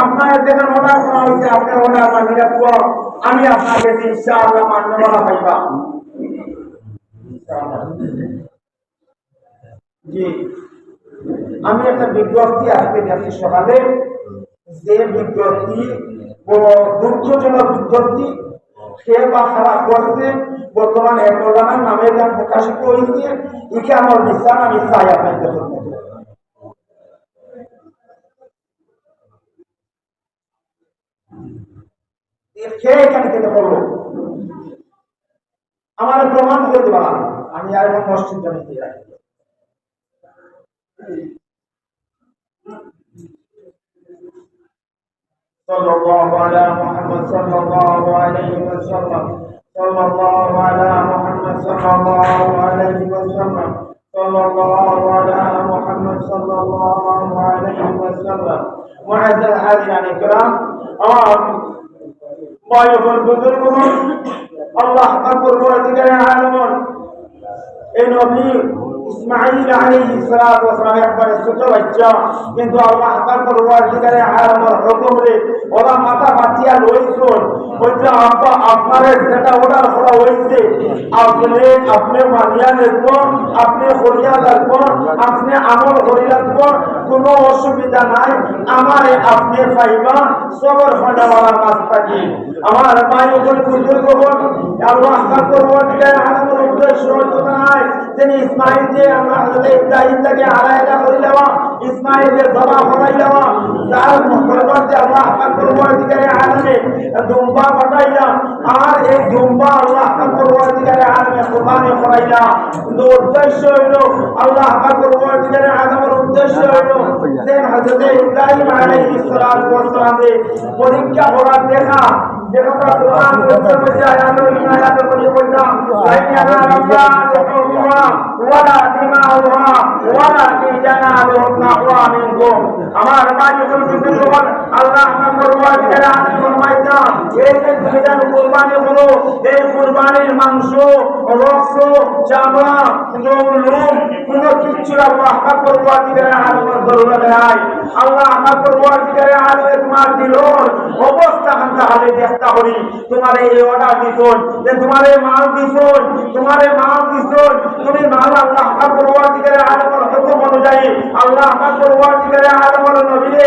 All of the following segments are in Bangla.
আপনার যেখানে অর্ডার করা হয়েছে আপনার অর্ডার মানি রাখব। আমি আপনাকে মান্য একটা বিজ্ঞপ্তি আজকে দেখি সকালে। যে বিজ্ঞপ্তি দুঃখজনক বিজ্ঞপ্তি সে বা খারাপ করছে নামে যা প্রকাশিত হয়েছে একে আমার বিশ্বাস আমি চাই জন্য সে এখানে কেটে পড়ল আমার প্রমাণ করে দেবা আমি আর এখন মসজিদ صلى الله على محمد صلى الله عليه وسلم. صلى الله على محمد صلى الله عليه وسلم. صلى الله على محمد صلى الله عليه وسلم. معزز الحاضرين الكرام ما يقول بزرگوں اللہ قبر کو دیگر عالمون. اے نبی ইসমাইল আলাইহিস সালাতু ওয়াসালাম একবারে ছোট বাচ্চা। কিন্তু আল্লাহ পাক পরওয়ারদিগারে আলমের রে। ওরা মাথা বাঁচিয়া লইছন। বলছে, আব্বা, আপনারে যেটা হয়েছে আপনি আপনি মানিয়া আপনি আপনি আমল করি রাখবেন কোনো অসুবিধা নাই। আমারে আপনি পাইবা, সবর ফাটাওয়ালার কাছ থাকি। আমার মাই ওপর বুজুর্গ উদ্দেশ্য নাই। তিনি ইসমাইল যে আমরা ইব্রাহিম দেওয়া ইসমাইলের জবা ফলাই দেওয়া যার পরবর্তী আল্লাহ পাক পরবর্তীকারে আলমে দুম্বা পাঠাইলা আর এই দুম্বা আল্লাহ পাক পরবর্তীকারে আলমে কুরবানি করাইলা কিন্তু উদ্দেশ্য হইল আল্লাহ পাক পরবর্তীকারে আলমের উদ্দেশ্য হইল যে হযরত ইব্রাহিম আলাইহিস সালামে পরীক্ষা করার দেখা যেটা কোরআন বলতে বলতে আয়াত আয়াত বলতে বলতাম আইয়ানা রাব্বানা ওয়ালা দিমাউহা ওয়ালা তিজানালুহুম নাহওয়া মিনকুম আমার বাড়ি কিন্তু যখন আল্লাহ তোমার অবস্থা হান্তা হালে চেষ্টা করি তোমার এই অর্ডার দিছন যে তোমার এই মাল দিছন তোমার এই মাল দিছন তুমি মাল আল্লাহ আকবার ওয়া তাআলা আলমের হুকুম অনুযায়ী আল্লাহ আকবার ওয়া তাআলা আলমের নবীরে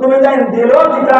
তুমি যাই দিলো দিতা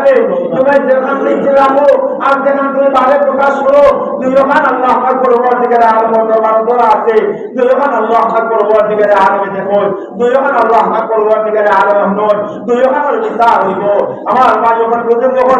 আলমে তুমি যেখান নিচে রাখো আর যেখান তুমি বাইরে প্রকাশ করো তুই ওখান আল্লাহ আকবার ওয়ার দিকে দোয়া আছে। তুই ওখান আল্লাহ আকবার ওয়ার দিকে আরবে দেখো তুই ওখান আল্লাহ আকবার ওয়ার দিকে আরবে হন তুই ওখান বিচার হইব। আমার মা যখন যখন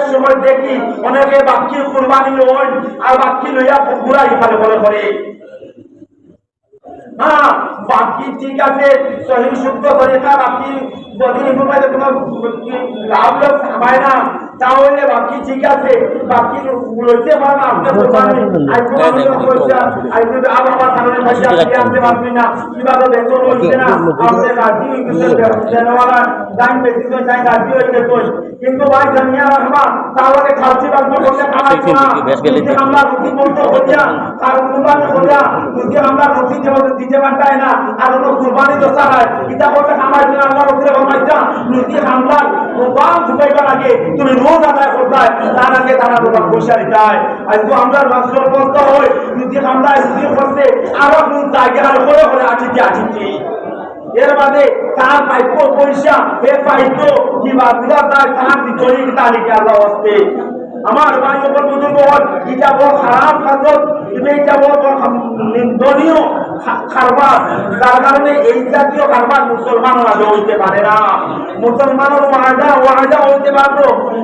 সময় দেখি অনেকে বাক্যি কুরবানি লই আর বাক্যি লইয়া ঘুরাই ইফালে বলে করে। হ্যাঁ বাকি ঠিক আছে সহি শুদ্ধ তরিকা বাকি যদি মোবাইলে কোনো লাভ লোক না। তাহলে বাকি ঠিক আছে বাকি আনতে পারবি না কীভাবে বেতন হইছে না? আপনি রাজি হইছে দাম বেশি তো চাই রাজি হইছে কই কিন্তু ভাই জানিয়া রাখবা তাহলে খাচ্ছি বাধ্য করতে খাওয়াইছো না যদি আমরা রুটি বলতে হইয়া তার কুরবানি হইয়া যদি আমরা রুটি দেব দিতে পারতাই না আর কোনো কুরবানি তো চালায় এটা করতে আমার জন্য আল্লাহ রসুলের ফরমাইতা রুটি হামলার কোরবান ঢুকাইবার আগে তুমি রোজ আদায় করতাই তার আগে তারা তোমার পয়সা দিতাই। আমরা হয় করতে আরও কোন জায়গার করে করে আঠিতে আঠিতে এর বাদে তার পাইপ পয়সা এ পাইপ কিবা গুলা তার তার ভিতরে তালিকা আল্লাহ হস্তে আমার ভাই ওপর বুজুর্গ হল এটা বড় খারাপ খাদ্য এটা বড় নিন্দনীয় কারবার। যার কারণে এই জাতীয় কারবার মুসলমানরা হইতে পারে না। মুসলমানের ওয়াদা ওয়াদা হইতে পারব?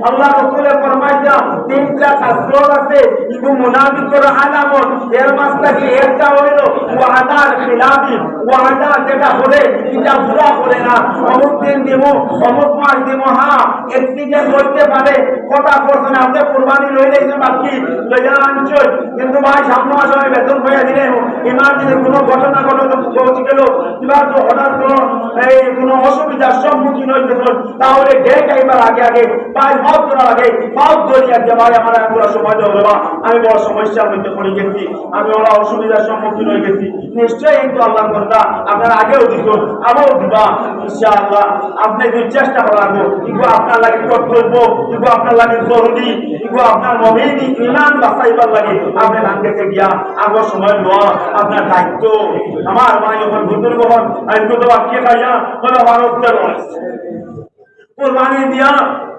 আল্লাহ রসুলের ফরমাইতা তিনটা শাস্ত্র আছে। ইবু মুনাফিকর আলামত। এর মাঝখানে একটা হইল ওয়াদার খিলাফি। ওয়াদা যেটা হলে এটা পুরা করে না। অমুক দিন দিব অমুক মাস দিব হ্যাঁ এক্সিডেন্ট করতে পারে। কথা করছে না আপনি কোরবানি লইলে বাকি লইয়া আনছো কিন্তু ভাই, সামনে মাস আমি বেতন হয়ে দিলে ইমার্জেন্সি কোনো ঘটনা ঘটনা ঘটে গেল কিংবা হঠাৎ কোনো, এই কোনো অসুবিধার সম্মুখীন হইতে তাহলে ডেক এবার আগে আগে আগে পায়ে মাপ করার আগে মাপ ধরিয়া যে ভাই, আমার এখন সময় দেবো বা আমি বড় সমস্যার মধ্যে পড়ে গেছি। আমি ওরা অসুবিধার সম্মুখীন হয়ে গেছি। নিশ্চয়ই কিন্তু আল্লাহ কর্তা আপনার আগেও দিব আবারও দিবা, ইনশাআল্লাহ। আপনি যদি চেষ্টা করাবো কিন্তু আপনার লাগে কর্তব্য কিন্তু আপনার লাগে জরুরি কিন্তু আপনার মমিন, ইমান বাঁচাইবার লাগে। আপনি লাঙ্গেতে গিয়া আগর সময় লওয়া আপনার দায়িত্ব। আমার মা যখন বুজুর্গ হন আমি তো বাক্যে খাইয়া হলো ভারত কোরবানি দিয়া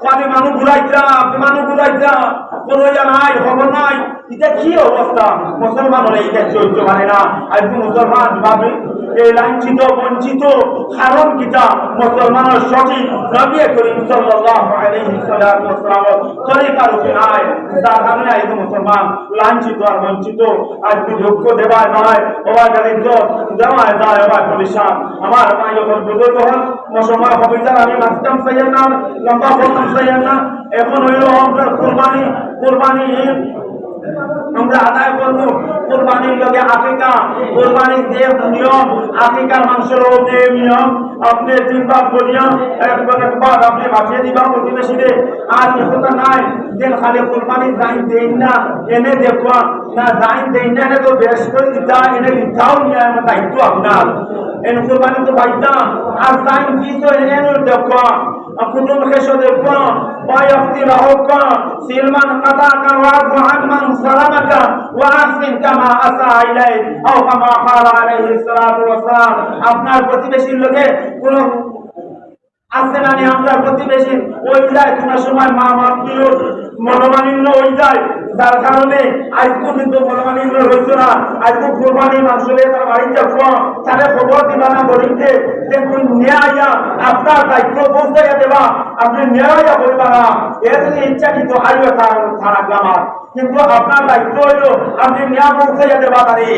কবে মানুষ ঘুরাইছা মানুষ ঘুরাইছা ইয়া নাই খবর নাই। এটা কি অবস্থা মুসলমান হলে এটা চলতে পারে না। আজকে মুসলমান ভাবে এই লাঞ্ছিত, বঞ্চিত কারণ কিটা মুসলমানের সঠিক নবী করিম সাল্লাল্লাহু আলাইহি ওয়াসাল্লাম তরিকার উপরে নাই। যার কারণে আজকে মুসলমান লাঞ্ছিত আর বঞ্চিত। আজকে যোগ্য দেওয়া নয় ওবা দারিদ্র দেওয়া যায় ওবা পরিশান আমার মা যখন বুজুর্গ হন মুসলমান হবিজার আমি মাস্তাম সাইয়ের নাম, লম্বা করতাম সাইয়ের না এখন হইল আপনার কোরবানি কোরবানি আমরা আদায় করব কোরবানির লগে আফ্রিকা, কোরবানির যে নিয়ম। আফ্রিকার মাংসের যে নিয়ম। আপনি তিনবার করিয়া একবার একবার আপনি বাঁচিয়ে দিবা প্রতিবেশীদের। আর কথা নাই যে খালি কোরবানি যাই দেন না। এনে দেখবা না যাই দেন না, এনে তো বেশ করে দিতা, এনে দিতাও নিয়ে আমার দায়িত্ব আপনার। এনে কোরবানি তো বাইতা আর যাই দিত এনে দেখবা কুটুম খেসো দেখবা ويغفر لك سلمان قطعك واعف عن من ظلمك واحسن كما اساء اليك او كما قال عليه الصلاه والسلام আপনার প্রতিবেশীর লোকে কোন আছে না আমরা প্রতিবেশী ওই যায় কোন সময় মা মাতৃ মনোমালিন্য হয়ে যায়। যার কারণে আজ পর্যন্ত মনোমালিন্য হইতো না। আজকে কোরবানি মাংস দিয়ে তার বাড়িতে ফোন তাহলে খবর দিবা না বলিতে যে তুই ন্যায়া আপনার দায়িত্ব পৌঁছাইয়া দেবা। আপনি ন্যায়া করিবা না। এ যদি ইচ্ছাকৃত হারিয়ে তার গ্রামার। কিন্তু আপনার দায়িত্ব হইল, আপনি ন্যায় পৌঁছাইয়া দেবা তারে।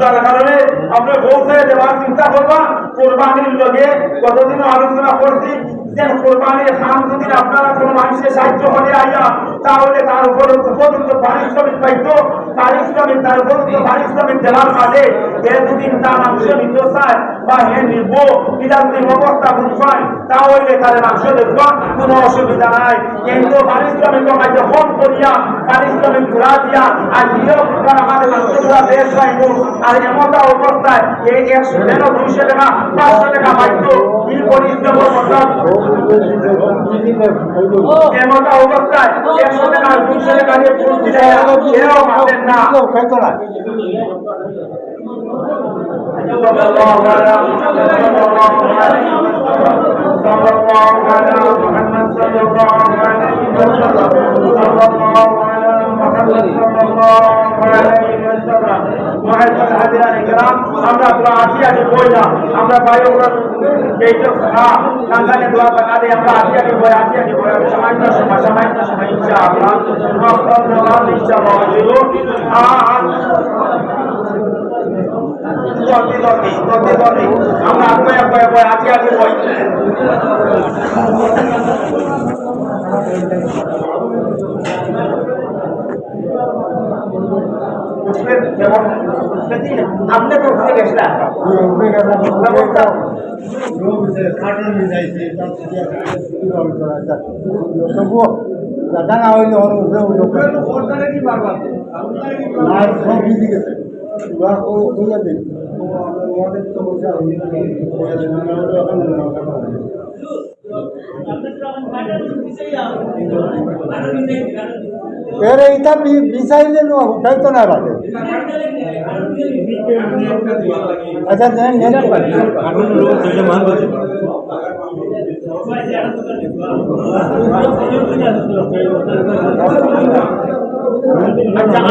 যার কারণে আপনি পৌঁছে দেওয়ার চিন্তা করবা। কোরবানির লগে কতদিন আলোচনা করছি যে কোরবানির খান যদি আপনারা কোনো মানুষের সাহায্য করে আইয়া তাহলে তার উপর উপযুক্ত পারিশ্রমিক পাইত। পারিশ্রমিক তার উপযুক্ত পারিশ্রমিক দেওয়ার কাজে এ যদি তার মাংস নিতে বা হে নিব এটা যদি অবস্থা বুঝবায় তাহলে তার মাংস দেখবা, কোনো অসুবিধা নাই। কিন্তু পারিশ্রমিক কাজে ফোন করিয়া, পারিশ্রমিক ঘোরা দিয়া আর দিয়েও আমাদের মাংসগুলা বেশ পাইব। আর এমনটা অবস্থায় এই একশো যেন দুইশো টাকা পাঁচশো টাকা পাইত কি পরিশ্রম মতলব এমনটা অবস্থায় একশো টাকা দুইশো টাকা দিয়ে পুরুষ এও পাবেন না صلى الله على محمد صلى الله عليه وسلم আমরা আসিয়া যে বই না? আমরা এইটা হ্যাঁ আমরা আসিয়া যে বই আসিয়া যে বই সময় না সময় সময় না সময় ইনশাআল্লাহ। ওয়াক্ত নামাজ ইনশাআল্লাহ দিব আর দতে দতে দতে দতে আমরা যে বই উঠবেন যেমন আপনি তো উঠে গেছিলেন ব্যবস্থা ডাঙা হইলে হল আর সব বিধি গেছে ওরা তো এর বিচাইলে উঠাইতো না রাতে আচ্ছা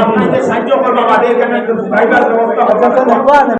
আপনাকে সাহায্য করব আমাদের এখানে ড্রাইভার ব্যবস্থা